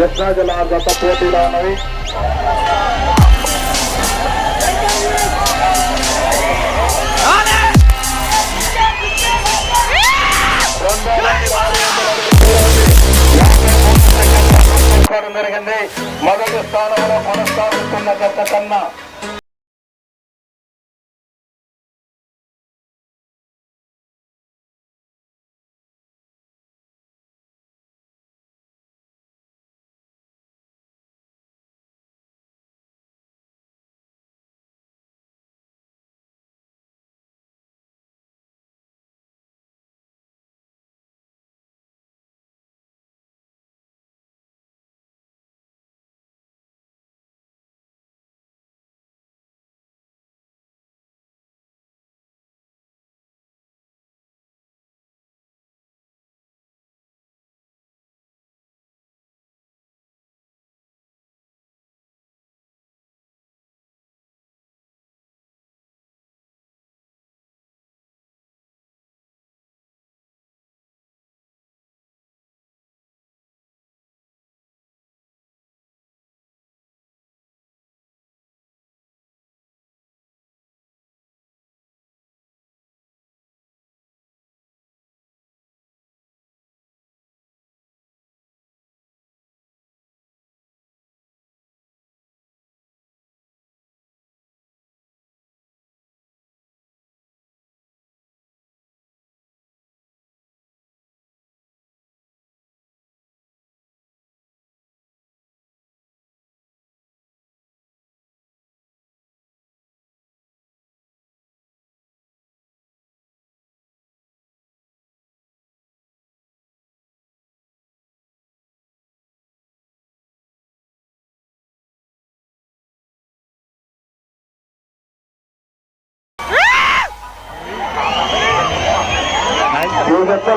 కృష్ణా జిల్లా గత పోటీలో జరిగింది మొదటి స్థానంలో కొనసాగుతున్న గత కన్నా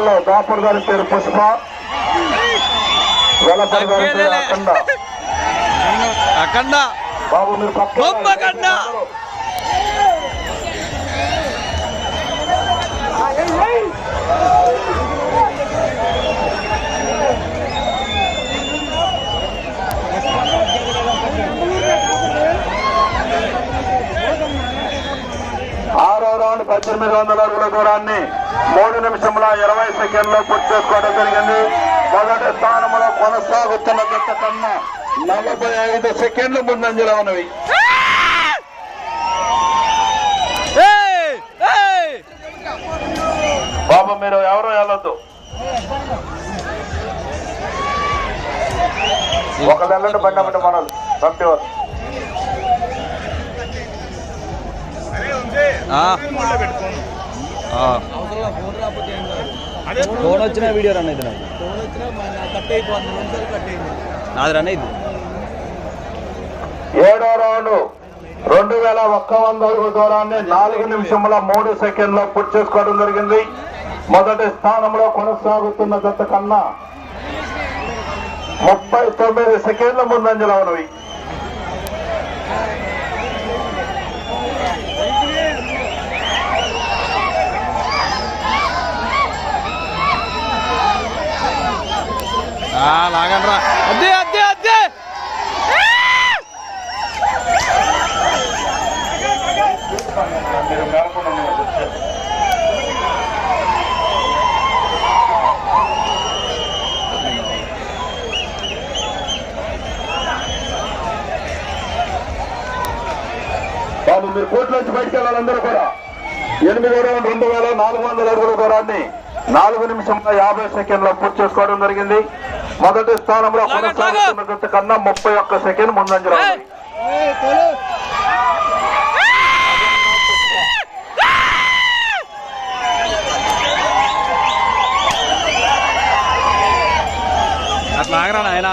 దశల్లో దాపర్ గారి పేరు పుష్ప. వెలపర్ గారి పేరు అఖండ. అఖండ. బాబు మీరు పక్కన. ఆరో రౌండ్ పద్దెనిమిది వందల అడుగుల దూరాన్ని మూడు నిమిషముల ఇరవై సెకండ్లో పూర్తి చేసుకోవడం జరిగింది. మొదటి స్థానంలో కొనసాగుతున్న జట్ట కన్నా నలభై ఐదు సెకండ్లు ముందంజలో ఉన్నవి! బాబు మీరు ఎవరు వెళ్ళొద్దు. ఒక వెళ్ళండి బండి అమ్మటి మనలు పంపి ఆ. ఫోన్ వచ్చిన వీడియో రన్ అయితే నాది రన్ అయింది. ఏడో రౌండ్. రెండు వేల ఒక్క వంద అడుగుల దూరాన్ని నాలుగు నిమిషముల మూడు సెకండ్లో పూర్తి చేసుకోవడం జరిగింది. మొదటి స్థానంలో కొనసాగుతున్న జత కన్నా ముప్పై తొమ్మిది సెకండ్ల ముందంజలో ఉన్నవి. లాగండ్రా. అద్దే అద్దే అద్దే. బాబు మీరు కోట్లోంచి బయటకు వెళ్ళాలందరూ కూడా. ఎనిమిది రౌండ్ రెండు వేల నాలుగు వందల అడుగుల దూరాన్ని నాలుగు నిమిషంలో యాభై సెకండ్లో పూర్తి చేసుకోవడం జరిగింది. మొదటి స్థానంలో లాగండి, కొనసాగుతున్న జట్టు కన్నా ముప్పై ఒక్క సెకండ్ ముందంజలో. అట్లా ఆగరా నాయన.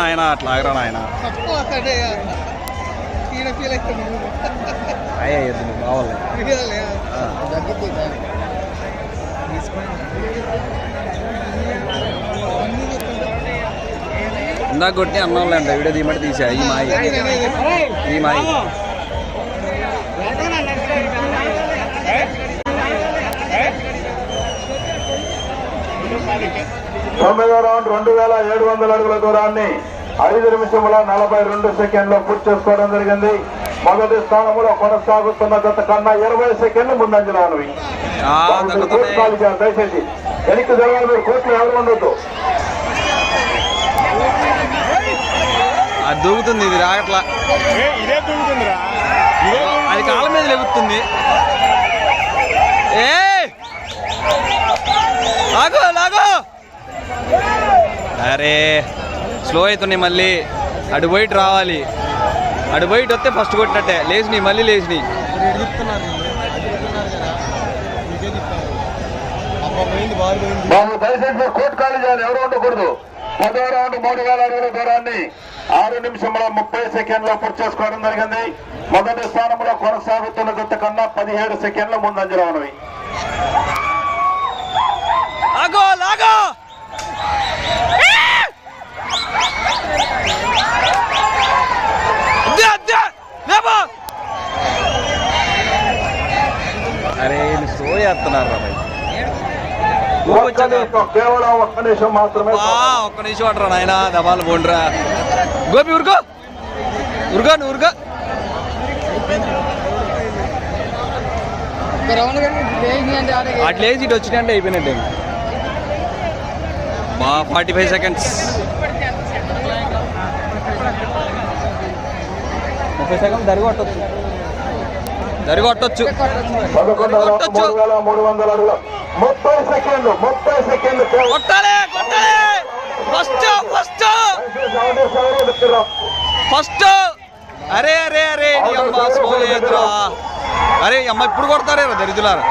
నాయన అట్లా ఆగరా నాయన. అయ్యే ఇందాక కొట్టి అన్నం లేంట వీడియో తీయమంటే తీసా. ఈ మాయి. ఈ మాయి. తొమ్మిదో రౌండ్ రెండు వేల ఏడు వందల అడుగుల దూరాన్ని ఐదు నిమిషముల నలభై రెండు సెకండ్లో పూర్తి చేసుకోవడం జరిగింది. మొదటి స్థానంలో కొనసాగుతున్న గత కన్నా ఇరవై సెకండ్లు ముందంజలో ఉన్నవి ఆ, వాళ్ళు మీరు కోర్టు తగ్గుతున్నాయి ఖాళీ చేయాలి. దయచేసి వెనక్కి జరగాలి మీరు కోర్టులో ఎవరు ఉండొద్దు. అది దూకుతుంది ఇది రాగట్లా ఇదే అది కాళ్ళ మీద లెగుతుంది. ఏ! లాగో లాగో! అరే స్లో అవుతున్నాయి మళ్ళీ. అటు బయట రావాలి. అటు బయట వస్తే ఫస్ట్ కొట్టినట్టే. లేచినాయి మళ్ళీ లేచినాయి. బాబు దయచేసి కోర్టు ఖాళీ చేయాలి. ఎవరు ఉండకూడదు? పదో రౌండ్ మూడు వేల అడుగుల దూరాన్ని. ఆరు నిమిషముల ముప్పై సెకండ్లో పూర్తి చేసుకోవడం జరిగింది. మొదటి స్థానంలో కొనసాగుతున్న గత కన్నా పదిహేడు సెకండ్ల ముందంజలో ఉన్నవి. అరే స్లో చేస్తున్నారు రా కేవలం ఒక్క నిమిషం మాత్రమే ఒక్క నిమిషం అంటారా నాయన దబాలు పోండ్రా. గోపి ఉరుకో ఉరుగా నువ్వు ఉరుగా ఒక రౌండ్ కానీ లేచిందంటే ఆడే అట్లా వేసి ఇటు వచ్చినట్టే అయిపోయినట్టే బా ఫార్టీ ఫైవ్ సెకండ్స్. ముప్పై సెకండ్ దరి కొట్టచ్చు. దరి కొట్టచ్చు. పదకొండవ రౌండ్ మూడు ఫస్ట్! అరే అరే అరే అమ్మ స్లో అరే అమ్మ ఇప్పుడు కొడతారే దరిద్రులారా?